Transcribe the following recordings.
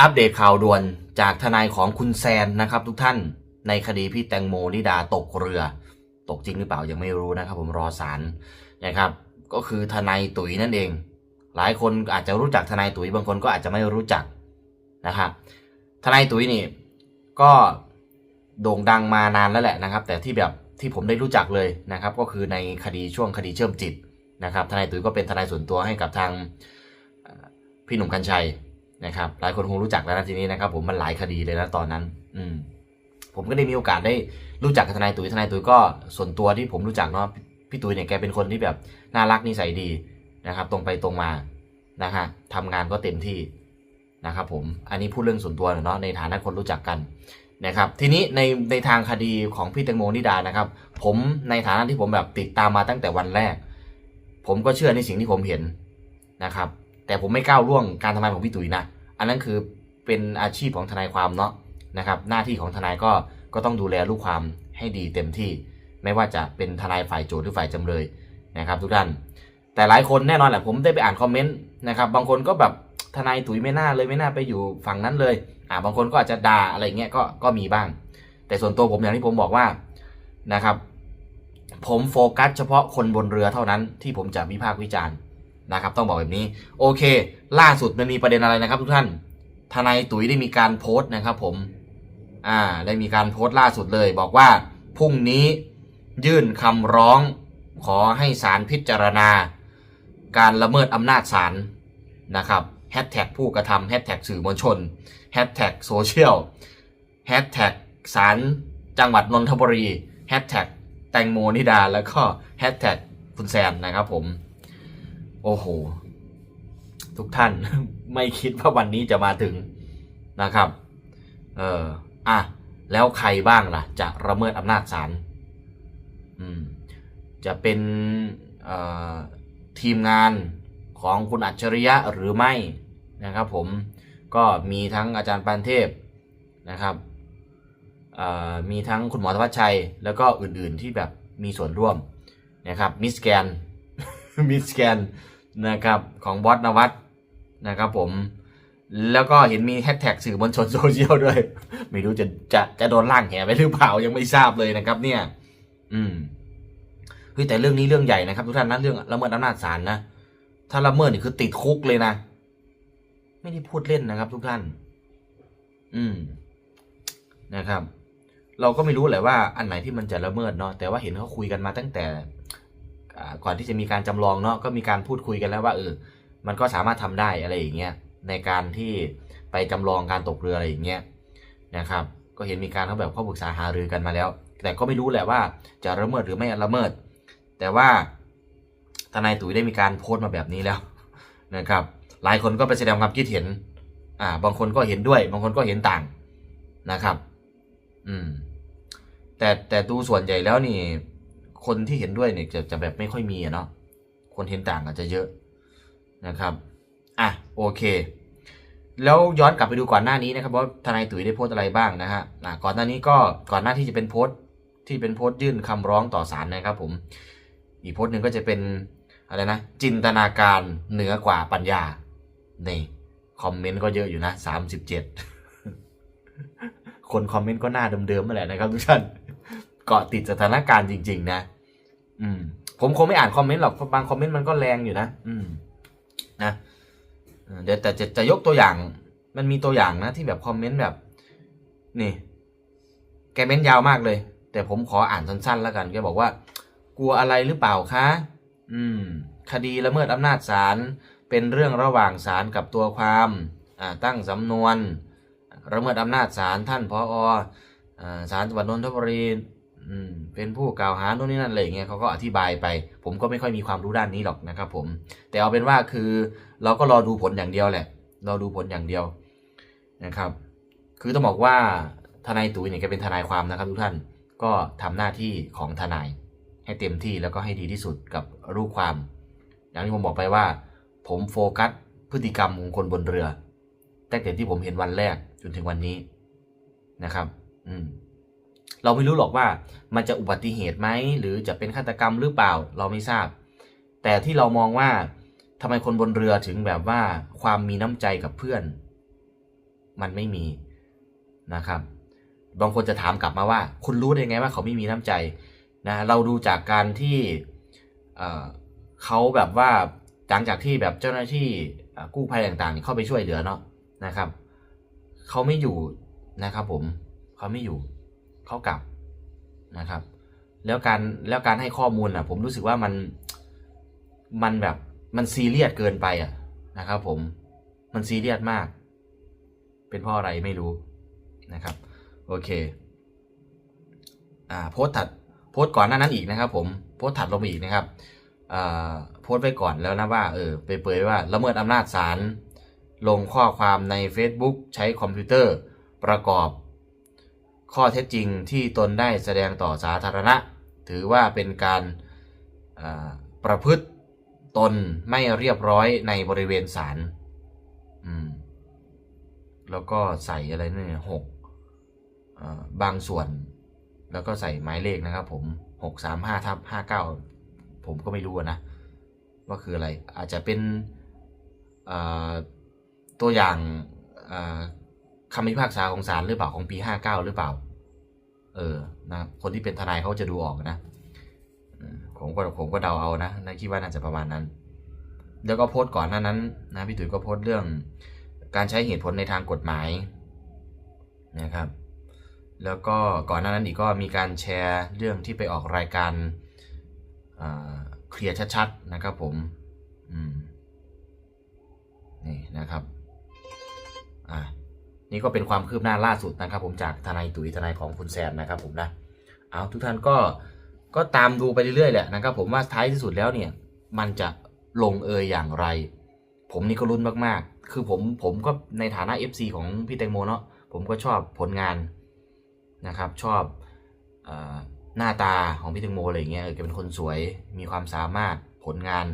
อัปเดตข่าวด่วนจากทนายของคุณแซนนะครับทุกท่านในคดีพี่แตงโมนิดาตกเรือ ตกจริงหรือเปล่ายังไม่รู้นะครับผมรอสารนะครับ ก็คือทนายตุ๋ยนั่นเอง หลายคนอาจจะรู้จักทนายตุ๋ยบางคนก็อาจจะไม่รู้จักนะครับทนายตุ๋ยนี่ก็โด่งดังมานานแล้วแหละนะครับ แต่ที่แบบที่ผมได้รู้จักเลยนะครับ ก็คือในคดีช่วงคดีเชื่อมจิตนะครับทนายตุ๋ยก็เป็นทนายส่วนตัวให้กับทางพี่หนุ่มกัญชัย นะครับหลายคนคงรู้จักแล้วนะทีนี้นะครับ ผมมันหลายคดีเลยนะตอนนั้น อืมผมก็ได้มีโอกาสได้รู้จักกับทนายตุ๋ยทนายตุ๋ยก็ส่วนตัวที่ผมรู้จักเนาะพี่พี่ตุ๋ยเนี่ยแกเป็นคนที่แบบน่ารักนิสัยดีนะครับ ตรงไปตรงมานะฮะทำงานก็เต็มที่นะครับผมอันนี้พูดเรื่องส่วนตัวเนาะในฐานะคนรู้จักกันนะครับทีนี้ในในทางคดีของพี่แตงโมนิดานะครับ ผมในฐานะที่ผมแบบติดตามมาตั้งแต่วันแรก ผมก็เชื่อในสิ่งที่ผมเห็นนะครับ แต่ผมไม่ก้าวล่วงการทำงานของพี่ตุ๋ยนะ อันนั้นคือเป็นอาชีพของทนายความเนาะนะครับหน้าที่ของทนายก็ก็ต้องดูแลลูกความให้ดีเต็มที่ ไม่ว่าจะเป็นทนายฝ่ายโจทย์หรือฝ่ายจำเลยนะครับทุกท่านแต่หลายคนแน่นอนแหละผมได้ไปอ่านคอมเมนต์นะครับบางคนก็แบบทนายตุ๋ยไม่น่าเลยไม่น่าไปอยู่ฝั่งนั้นเลยอ่าบางคนก็อาจจะด่าอะไรเงี้ยก็ก็มีบ้าง แต่ส่วนตัวผมอย่างที่ผมบอกว่านะครับ ผมโฟกัสเฉพาะคนบนเรือเท่านั้นที่ผมจะวิพากษ์วิจารณ์ นะครับ ต้องบอกแบบนี้ โอเค ล่าสุดมันมีประเด็นอะไรนะครับ ทุกท่านทนายตุ๋ยได้มีการโพสต์นะครับผมอ่าได้มีการโพสต์ล่าสุดเลย บอกว่าพรุ่งนี้ยื่นคำร้องขอให้ศาลพิจารณา การละเมิดอำนาจศาลนะครับแฮชแท็กผู้กระทำแฮชแท็กสื่อมวลชนแฮชแท็กโซเชียลแฮชแท็กศาลจังหวัดนนทบุรีแฮชแท็กแตงโมนิดาแล้วก็แฮชแท็กคุณแซนนะครับผม โอ้โห ทุกท่านไม่คิดว่าวันนี้จะมาถึงนะครับ เอออะ แล้วใครบ้างล่ะ จะละเมิดอำนาจศาลอืม จะเป็นทีมงานของคุณอัจฉริยะหรือไม่นะครับผมก็มีทั้งอาจารย์ปานเทพนะครับเอ่อมีทั้งคุณหมอธวัชชัย แล้วก็อื่นๆที่แบบมีส่วนร่วมนะครับมิสแกนมิสแกน นะครับของบอสนวัตนะครับผมแล้วก็เห็นมีแฮชแท็กสื่อมวลชนโซเชียลด้วย ไม่รู้จะจะจะโดนล่างแหไปหรือเปล่ายังไม่ทราบเลยนะครับ เนี่ย อืมเฮ้ยแต่เรื่องนี้เรื่องใหญ่นะครับทุกท่านนะเรื่องละเมิดอำนาจศาลนะถ้าละเมิดนี่คือติดคุกเลยนะ ไม่ได้พูดเล่นนะครับ ทุกท่าน อืมนะครับ เราก็ไม่รู้แหละว่าอันไหนที่มันจะละเมิดเนาะแต่ว่าเห็นเขาคุยกันมาตั้งแต่ ก่อนที่จะมีการจำลองเนาะก็มีการพูดคุยกันแล้วว่าเออมันก็สามารถทำได้อะไรอย่างเงี้ยในการที่ไปจำลองการตกเรืออะไรอย่างเงี้ยนะครับ ก็เห็นมีการเขาแบบข้อปรึกษาหารือกันมาแล้ว แต่ก็ไม่รู้แหละว่าจะละเมิดหรือไม่ละเมิด แต่ว่าทนายตุ๋ยได้มีการโพสต์มาแบบนี้แล้วนะครับ หลายคนก็ไปแสดงความคิดเห็น อ่า บางคนก็เห็นด้วย บางคนก็เห็นต่างนะครับ อืม แต่แต่ดูส่วนใหญ่แล้วนี่ คนที่เห็นด้วยเนี่ยจะจะแบบไม่ค่อยมีอะเนาะคนเห็นต่างอาจจะเยอะนะครับอะโอเค แล้วย้อนกลับไปดูก่อนหน้านี้นะครับว่าทนายตุ๋ยได้โพสต์อะไรบ้างนะฮะอะก่อนหน้านี้ก็ก่อนหน้าที่จะเป็นโพสต์ที่เป็นโพสต์ยื่นคำร้องต่อศาลนะครับ ผมอีกโพสต์หนึ่งก็จะเป็นอะไรนะจินตนาการเหนือกว่าปัญญานี่คอมเมนต์ก็เยอะอยู่นะสามสิบเจ็ดคนคอมเมนต์ก็หน้าเดิมๆมาแหละนะครับทุกท่านเกาะติดสถานการณ์จริง ๆ นะ อืม ผมคงไม่อ่านคอมเมนต์หรอกเพราะบางคอมเมนต์มันก็แรงอยู่นะอืม นะเดี๋ยวแต่จะจะยกตัวอย่าง มันมีตัวอย่างนะที่แบบคอมเมนต์แบบ นี่ แกเม้นยาวมากเลย แต่ผมขออ่านสั้นๆแล้วกันแกบอกว่า กลัวอะไรหรือเปล่าคะอืม คดีละเมิดอำนาจศาลเป็นเรื่องระหว่างศาลกับตัวความอ่าตั้งสำนวนละเมิดอำนาจศาลท่านพออ่าศาลจังหวัดนนทบุรี อืมเป็นผู้กล่าวหาโน่นนี่นั่นอะไรอย่างเงี้ยเขาก็อธิบายไป ผมก็ไม่ค่อยมีความรู้ด้านนี้หรอกนะครับ ผม แต่เอาเป็นว่าคือเราก็รอดูผลอย่างเดียวแหละรอดูผลอย่างเดียวนะครับ คือต้องบอกว่าทนายตุ๋ยเนี่ยแกเป็นทนายความนะครับ ทุกท่านก็ทำหน้าที่ของทนาย ให้เต็มที่แล้วก็ให้ดีที่สุดกับลูกความ อย่างที่ผมบอกไปว่า ผมโฟกัสพฤติกรรมของคนบนเรือตั้งแต่ที่ผมเห็นวันแรกจนถึงวันนี้นะครับ อืม เราไม่รู้หรอกว่ามันจะอุบัติเหตุไหมหรือจะเป็นฆาตกรรมหรือเปล่าเราไม่ทราบ แต่ที่เรามองว่าทำไมคนบนเรือถึงแบบว่าความมีน้ำใจกับเพื่อน มันไม่มีนะครับ บางคนจะถามกลับมาว่า คุณรู้ได้ไงว่าเขาไม่มีน้ำใจนะเราดูจากการที่เขาแบบว่าหลังจากที่แบบเจ้าหน้าที่กู้ภัยต่างๆ เข้าไปช่วยเหลือเนาะนะครับ เขาไม่อยู่นะครับผมเขาไม่อยู่ เขากลับนะครับ แล้วการแล้วการให้ข้อมูลอะ ผมรู้สึกว่ามันมันแบบมันซีเรียสเกินไปอะนะครับ ผมมันซีเรียสมาก เป็นเพราะอะไรไม่รู้นะครับ โอเคอ่าโพสต์ถัดโพสต์ก่อนหน้านั้นอีกนะครับ ผมโพสต์ถัดลงอีกนะครับอ่าโพสต์ไปก่อนแล้วนะว่าเออไปเผยว่าละเมิดอำนาจศาลลงข้อความใน Facebook ใช้คอมพิวเตอร์ประกอบ ข้อเท็จจริงที่ตนได้แสดงต่อสาธารณะ ถือว่าเป็นการาประพฤติตนไม่เรียบร้อยในบริเวณศาลแล้วก็ใส่อะไรนี่หกบางส่วน แล้วก็ใส่หมายเลขนะครับผมหกสามห้าทับห้าเก้าผมก็ไม่รู้นะ ว่าคืออะไรอาจจะเป็นตัวอย่าง คำพิพากษาของศาลหรือเปล่าของปีห้าเก้าหรือเปล่า เออนะคนที่เป็นทนายเขาจะดูออกนะผมก็ผมก็เดาเอานะนะคิดว่าน่าจะประมาณนั้น แล้วก็โพสต์ก่อนหน้านั้นนะพี่ตุ๋ยก็โพสต์เรื่องการใช้เหตุผลในทางกฎหมายนะครับ แล้วก็ก่อนหน้านั้นอีกก็มีการแชร์เรื่องที่ไปออกรายการเคลียร์ชัดๆนะครับผมอืมนี่นะครับอ่า นี่ก็เป็นความคืบหน้าล่าสุดนะครับ ผมจากทนายตุ๋ยทนายของคุณแซนนะครับ ผมนะเอาทุกท่านก็ก็ตามดูไปเรื่อยๆแหละนะครับ ผมว่าท้ายที่สุดแล้วเนี่ย มันจะลงเอยอย่างไร ผมนี่ก็ลุ้นมากๆ คือผมผมก็ในฐานะ FC ของพี่แตงโมเนาะผมก็ชอบผลงานนะครับ ชอบอหน้าตาของพี่แตงโมอะไรอย่างเงี้ยเออแกเป็นคนสวยมีความสามารถผลงาน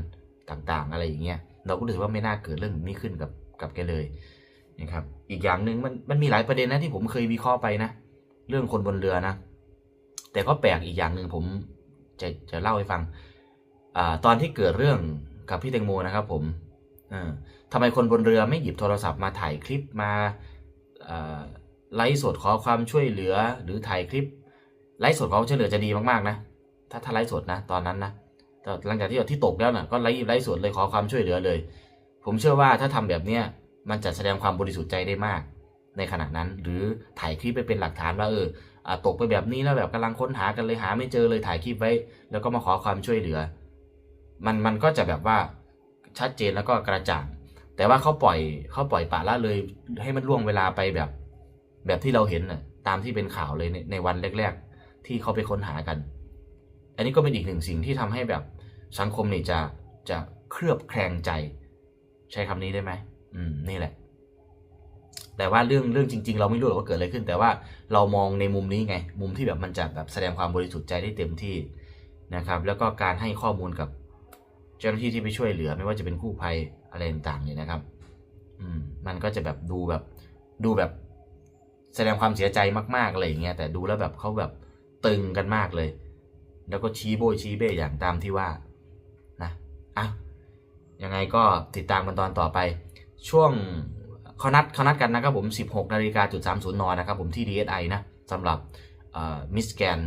ต่างๆ อะไรอย่างเงี้ยเราก็รู้สึกว่าไม่น่าเกิดเรื่องนี้ขึ้นกับกับแกเลย นะครับอีกอย่างหนึ่งมันมันมีหลายประเด็นนะที่ผมเคยวิเคราะห์ไปนะ เรื่องคนบนเรือนะ แต่ก็แปลกอีกอย่างหนึ่งผมจะจะเล่าให้ฟังอตอนที่เกิดเรื่องกับพี่แตงโมนะครับ ผมออทำไมคนบนเรือไม่หยิบโทรศัพท์มาถ่ายคลิปมาไลฟ์สดขอความช่วยเหลือหรือถ่ายคลิปไลฟ์สดขอความช่วยเหลือจะดีมากๆนะถ้าถ้าไลฟ์สดนะตอนนั้นนะแต่หลังจากที่ที่ตกแล้วนะ่ะก็ไลฟ์ไลฟ์สดเลยขอความช่วยเหลือเลย ผมเชื่อว่าถ้าทำแบบเนี้ย มันจะแสดงความบริสุทธิ์ใจได้มาก ในขณะนั้น หรือถ่ายคลิปไปเป็นหลักฐานว่าเออตกไปแบบนี้แล้วแบบกำลังค้นหากันเลยหาไม่เจอเลยถ่ายคลิปไว้ แล้วก็มาขอความช่วยเหลือ มันมันก็จะแบบว่าชัดเจนแล้วก็กระจ่างแต่ว่าเขาปล่อยเขาปล่อยปละละเลย ให้มันล่วงเวลาไปแบบ แบบที่เราเห็นน่ะตามที่เป็นข่าวเลยในในวันแรก ๆ ที่เขาไปค้นหากัน อันนี้ก็เป็นอีกหนึ่งสิ่งที่ทำให้แบบสังคมนี่จะจะเคลือบแคลงใจ ใช้คำนี้ได้ไหม อืมนี่แหละ แต่ว่าเรื่องเรื่องจริง ๆ เราไม่รู้หรอกว่าเกิดอะไรขึ้น แต่ว่าเรามองในมุมนี้ไง มุมที่แบบมันจะแบบแสดงความบริสุทธิ์ใจได้เต็มที่นะครับ แล้วก็การให้ข้อมูลกับเจ้าหน้าที่ที่ไปช่วยเหลือ ไม่ว่าจะเป็นกู้ภัยอะไรต่างๆเนี่ยนะครับ อืม มันก็จะแบบดูแบบดูแบบแสดงความเสียใจมากๆอะไรอย่างเงี้ยแต่ดูแล้วแบบเขาแบบตึงกันมากเลย แล้วก็ชี้โบยชี้เบ้อย่างตามที่ว่านะอะยังไงก็ติดตามกันตอนต่อไป ช่วงเขานัดเขานัดกันนะครับผม 16นาฬิกาจุด30นนะครับผมที่ DSI นะสำหรับมิสแกน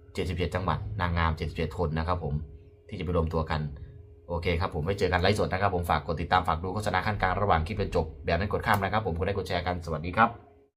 77 จังหวัด นางงาม 77 คนนะครับผมที่จะไปรวมตัวกันโอเคครับผมไว้เจอกันไลฟ์สดนะครับผมฝากกดติดตามฝากดูโฆษณาขั้นกลางระหว่างคลิปเป็นจบ แบบนั้นกดข้ามนะครับผมกดไลค์กดแชร์กันสวัสดีครับ